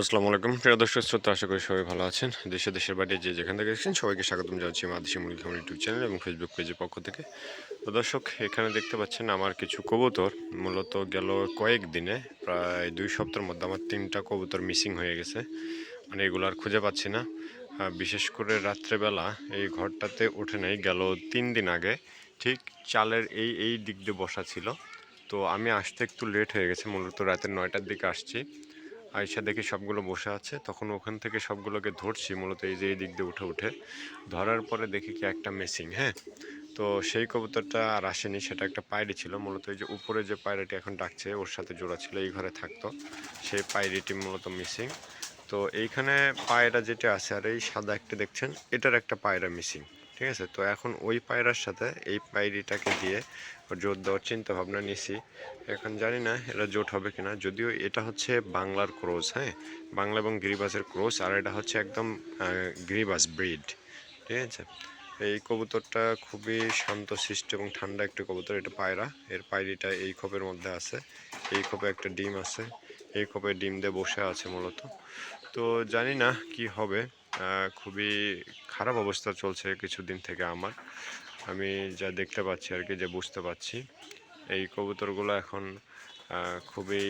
আসসালামু আলাইকুম। প্রিয় দর্শক, শ্রোতা, আশা করি সবাই ভালো আছেন। দেশে, দেশের বাইরে যে যেখান থেকে দেখছেন, সবাইকে স্বাগতম জানাচ্ছি মাদেশি মুরগি খামার ইউটিউব চ্যানেল এবং ফেসবুক পেজের পক্ষ থেকে। তো দর্শক, এখানে দেখতে পাচ্ছেন আমার কিছু কবুতর। মূলত গেল কয়েক দিনে, প্রায় দুই সপ্তাহের মধ্যে আমার তিনটা কবুতর মিসিং হয়ে গেছে। মানে এগুলো আর খুঁজে পাচ্ছি না। বিশেষ করে রাত্রেবেলা এই ঘরটাতে উঠে নেই, গেল তিন দিন আগে। ঠিক চালের এই এই দিক দিয়ে বসা ছিল। তো আমি আসতে একটু লেট হয়ে গেছে, মূলত রাতের নয়টার দিকে আসছি। আয়সা দেখি সবগুলো বসে আছে, তখন ওখান থেকে সবগুলোকে ধরছি, মূলত এই যে এই দিক দিয়ে উঠে উঠে। ধরার পরে দেখি কি একটা মেসিং হ্যাঁ? তো সেই কবুতরটা আর আসেনি, সেটা একটা পায়রি ছিল, মূলত এই যে উপরে যে পায়রাটি এখন ডাকছে, ওর সাথে জোড়া ছিল, এই ঘরে থাকতো। সেই পায়রিটি মূলত মিসিং তো এইখানে পায়রা যেটা আছে, আর এই সাদা একটা দেখছেন, এটার একটা পায়রা মিসিং ঠিক আছে? তো এখন ওই পায়রার সাথে এই পায়রিটাকে দিয়ে জোর দেওয়ার চিন্তা ভাবনা নিছি। এখন জানি না এটা জোট হবে কিনা। যদিও এটা হচ্ছে বাংলার ক্রোজ হ্যাঁ? বাংলা এবং গিরিবাসের ক্রোজ, আর এটা হচ্ছে একদম গিরিবাস ব্রিড, ঠিক আছে? এই কবুতরটা খুবই শান্ত শান্তশিষ্ট এবং ঠান্ডা একটা কবুতর, এটা পায়রা। এর পায়রিটা এই খোপের মধ্যে আছে। এই খোপে একটা ডিম আছে। এই খোপে ডিম দিয়ে বসে আছে মূলত। তো জানি না কি হবে। খুবই খারাপ অবস্থা চলছে কিছুদিন থেকে আমার। আমি যা দেখতে পাচ্ছি আর কি, যে বুঝতে পারছি এই কবুতরগুলো এখন খুবই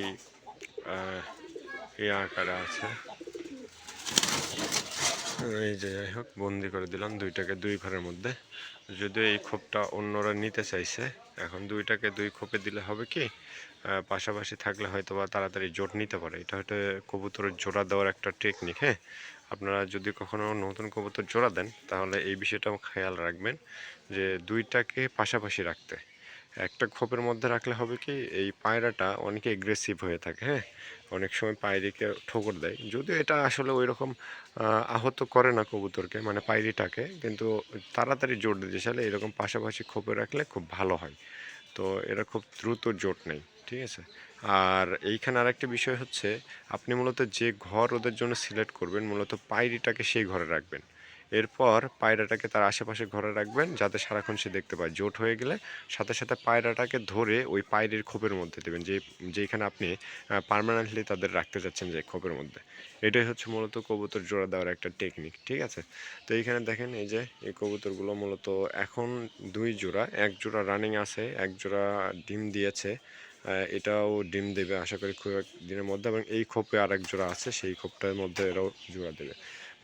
ইয়ে আকারে আছে। এই যে যাই হোক, বন্দি করে দিলাম দুইটাকে দুই ঘরের মধ্যে। যদিও এই খোপটা অন্যরা নিতে চাইছে, এখন দুইটাকে দুই খোপে দিলে হবে কি পাশাপাশি থাকলে হয়তো বা তাড়াতাড়ি জোট নিতে পারে। এটা হয়তো কবুতরের জোড়া দেওয়ার একটা টেকনিক হ্যাঁ? আপনারা যদি কখনো নতুন কবুতর জোড়া দেন, তাহলে এই বিষয়টাও খেয়াল রাখবেন যে দুইটাকে পাশাপাশি রাখতে। একটা খোপের মধ্যে রাখলে হবে কি, এই পায়রাটা অনেকে এগ্রেসিভ হয়ে থাকে হ্যাঁ? অনেক সময় পায়রিকে ঠোকর দেয়। যদিও এটা আসলে ওই রকম আহত করে না কবুতরকে মানে পায়রিটাকে, কিন্তু তাড়াতাড়ি জোর দিতে চাইলে এরকম পাশাপাশি খোপে রাখলে খুব ভালো হয়। তো এরা খুব দ্রুত জোট নেই ঠিক আছে? আর এইখানে আরেকটা বিষয় হচ্ছে, আপনি মূলত যে ঘর ওদের জন্য সিলেক্ট করবেন, মূলত পায়রিটাকে সেই ঘরে রাখবেন। এরপর পায়রাটাকে তার আশেপাশে ঘরে রাখবেন, যাতে সারাক্ষণ সে দেখতে পায়। জোট হয়ে গেলে সাথে সাথে পায়রাটাকে ধরে ওই পায়রির খোপের মধ্যে দেবেন, যে, যেখানে আপনি পার্মানেন্টলি তাদের রাখতে চাচ্ছেন যে খোপের মধ্যে। এটাই হচ্ছে মূলত কবুতর জোড়া দেওয়ার একটা টেকনিক ঠিক আছে? তো এইখানে দেখেন এই যে, এই কবুতরগুলো মূলত এখন দুই জোড়া, এক জোড়া রানিং আছে, এক জোড়া ডিম দিয়েছে এটাও ডিম দেবে আশা করি খুব এক দিনের মধ্যে এবং এই খোপে আর এক জোড়া আছে, সেই খোপটার মধ্যে এরাও জোড়া দেবে।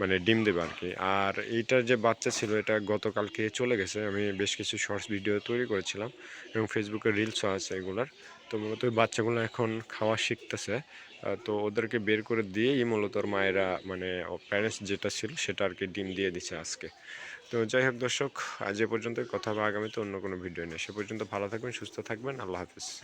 মানে ডিম দেবে আর কি আর এইটার যে বাচ্চা ছিল, এটা গতকালকে চলে গেছে। আমি বেশ কিছু শর্টস ভিডিও তৈরি করেছিলাম এবং ফেসবুকে রিলসও আছে এগুলার। তো মূলত বাচ্চাগুলো এখন খাওয়া শিখতেছে। তো ওদেরকে বের করে দিয়েই মূলত মায়েরা মানে প্যারেন্টস যেটা ছিল, সেটা আর কি ডিম দিয়ে দিচ্ছে আজকে। তো যাই হোক দর্শক, আজ এ পর্যন্ত কথা হবে আগামীতে অন্য কোনো ভিডিও নেই সে পর্যন্ত ভালো থাকবেন, সুস্থ থাকবেন। আল্লাহ হাফিজ।